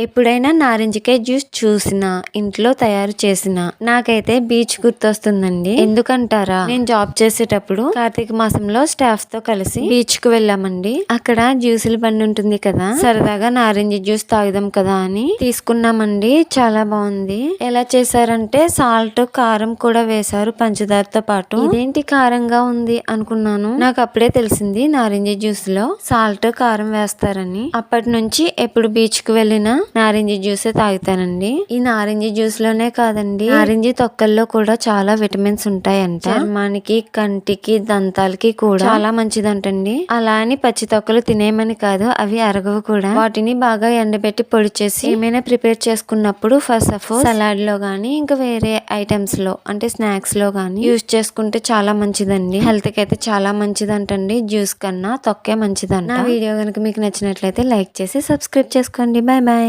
ఎప్పుడైనా నారింజకాయ జ్యూస్ చూసినా ఇంట్లో తయారు చేసినా నాకైతే బీచ్ గుర్తొస్తుందండి. ఎందుకంటారా? నేను జాబ్ చేసేటప్పుడు కార్తీక మాసంలో స్టాఫ్తో కలిసి బీచ్కు వెళ్ళామండి. అక్కడ జ్యూసుల బండి ఉంటుంది కదా? సరదాగా నారింజ జ్యూస్ తాగుదాం కదా అని తీసుకున్నామండి. చాలా బాగుంది. ఎలా చేశారంటే సాల్ట్ కారం కూడా వేశారు పంచదారతో పాటు. ఇదేంటి కారంగా ఉంది అనుకున్నాను. నాకు అప్పుడే తెలిసింది నారింజ జ్యూస్లో సాల్ట్ కారం వేస్తారని. అప్పటి నుంచి ఎప్పుడు బీచ్కు వెళ్ళినా నారింజ జ్యూస్ తాగుతానండి. ఈ నారింజ జ్యూస్లోనే కాదండి నారింజ తొక్కల్లో కూడా చాలా విటమిన్స్ ఉంటాయంట. చర్మానికి కంటికి దంతాలకి కూడా చాలా మంచిదంటండి. అలా అని పచ్చి తొక్కలు తినేయమని కాదు అవి అరగవు కూడా. వాటిని బాగా ఎండబెట్టి పొడి చేసి ఏమైనా ప్రిపేర్ చేసుకున్నప్పుడు ఫస్ట్ ఆఫ్ ఆల్ సలాడ్లో గానీ ఇంకా వేరే ఐటమ్స్లో అంటే స్నాక్స్లో గానీ యూజ్ చేసుకుంటే చాలా మంచిదండి. హెల్త్కి అయితే చాలా మంచిదంటండి. జ్యూస్ కన్నా తొక్కే మంచిదంట. నా వీడియో కనుక మీకు నచ్చినట్లయితే లైక్ చేసి సబ్స్క్రైబ్ చేసుకోండి. Bye bye.